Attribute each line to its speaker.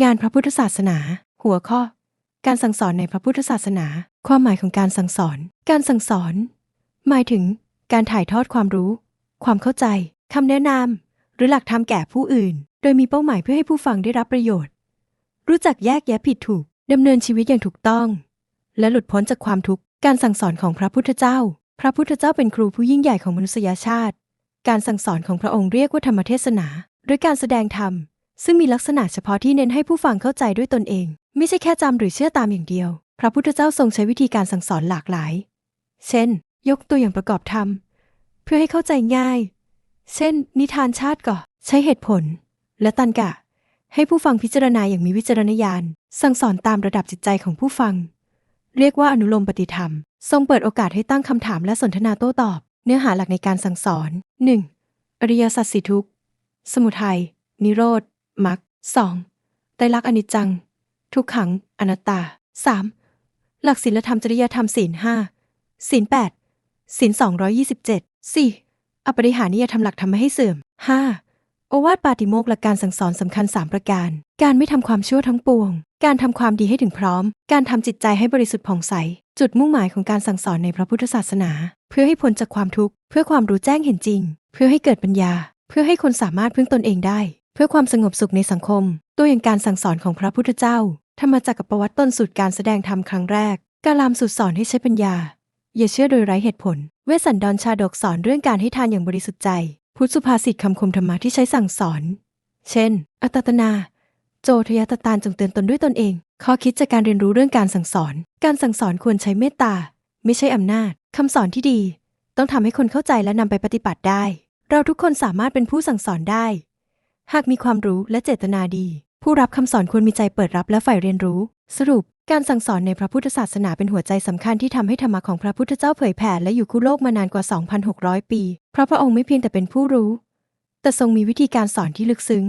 Speaker 1: งานพระพุทธศาสนา หัวข้อ การสั่งสอนในพระพุทธศาสนา ความหมายของการสั่งสอน การสั่งสอน หมายถึง การถ่ายทอดความรู้ ความเข้าใจคำแนะนำหรือหลักธรรมแก่ผู้อื่น โดยมีเป้าหมายเพื่อให้ผู้ฟังได้รับประโยชน์ รู้จักแยกแยะผิดถูกดำเนินชีวิตอย่างถูกต้อง และหลุดพ้นจากความทุกข์การสั่งสอนของพระพุทธเจ้า พระพุทธเจ้าเป็นครูผู้ยิ่งใหญ่ของมนุษยชาติ การสั่งสอนของพระองค์เรียกว่าธรรมเทศนา หรือการแสดงธรรม ซึ่งมีลักษณะเฉพาะที่เน้นให้ผู้ฟังเข้าใจด้วยตนเอง ไม่ใช่แค่จำหรือเชื่อตามอย่างเดียว พระพุทธเจ้าทรงใช้วิธีการสั่งสอนหลากหลาย เช่น ยกตัวอย่างประกอบธรรม เพื่อให้เข้าใจง่าย เช่น นิทานชาติก่อใช้เหตุผล และตันกะ ให้ผู้ฟังพิจารณาอย่างมีวิจารณญาณ สั่งสอนตามระดับจิตใจของผู้ฟัง เรียกว่าอนุโลมปฏิธรรม ทรงเปิดโอกาสให้ตั้งคำถามและสนทนาโต้ตอบ เนื้อหาหลักในการสั่งสอน 1. อริยสัจสี่ทุกสมุทัย นิโรธ มรรค 2. ไตรลักษณ์อนิจจัง ทุกขังอนัตตา 3. หลักศีลธรรมจริยธรรมศีลห้าศีลแปดศีลสองร้อยยี่สิบเจ็ดสี่อปริหานิยธรรมหลักทำไม่ให้เสื่อมห้าโอวาทปาติโมกข์หลักการสั่งสอนสำคัญ 3 ประการ การไม่ทำความชั่วทั้งปวง การทำความดีให้ถึงพร้อม การทำจิตใจให้บริสุทธิ์ผ่องใส จุดมุ่งหมายของการสั่งสอนในพระพุทธศาสนา เพื่อให้พ้นจากความทุกข์ เพื่อความรู้แจ้งเห็นจริง เพื่อให้เกิดปัญญา เพื่อให้คนสามารถพึ่งตนเองได้ เพื่อความสงบสุขในสังคม ตัวอย่างการสั่งสอนของพระพุทธเจ้า ธรรมจักรประวัติต้นสุดการแสดงธรรมครั้งแรก กาลามสุดสอนให้ใช้ปัญญา อย่าเชื่อโดยไร้เหตุผล เวสสันดรชาดกสอนเรื่องการให้ทานอย่างบริสุทธิ์ใจ พุทธสุภาษิตคำคมธรรมะที่ใช้สั่งสอน เช่น อัตตนา โจทยตตานจงเตือนตนด้วยตนเอง ข้อคิดจากการเรียนรู้เรื่องการสั่งสอน การสั่งสอนควรใช้เมตตา ไม่ใช่อำนาจคำสอนที่ดี ต้องทำให้คนเข้าใจและนำไปปฏิบัติได้ เราทุกคนสามารถเป็นผู้สั่งสอนได้ หากมีความรู้และเจตนาดี ผู้รับคำสอนควรมีใจเปิดรับและใฝ่เรียนรู้ สรุป การสั่งสอนในพระพุทธศาสนาเป็นหัวใจสำคัญที่ทำให้ธรรมะของพระพุทธเจ้าเผยแผ่และอยู่คู่โลกมานานกว่า 2,600 ปี เพราะพระองค์ไม่เพียงแต่เป็นผู้รู้ แต่ทรงมีวิธีการสอนที่ลึกซึ้ง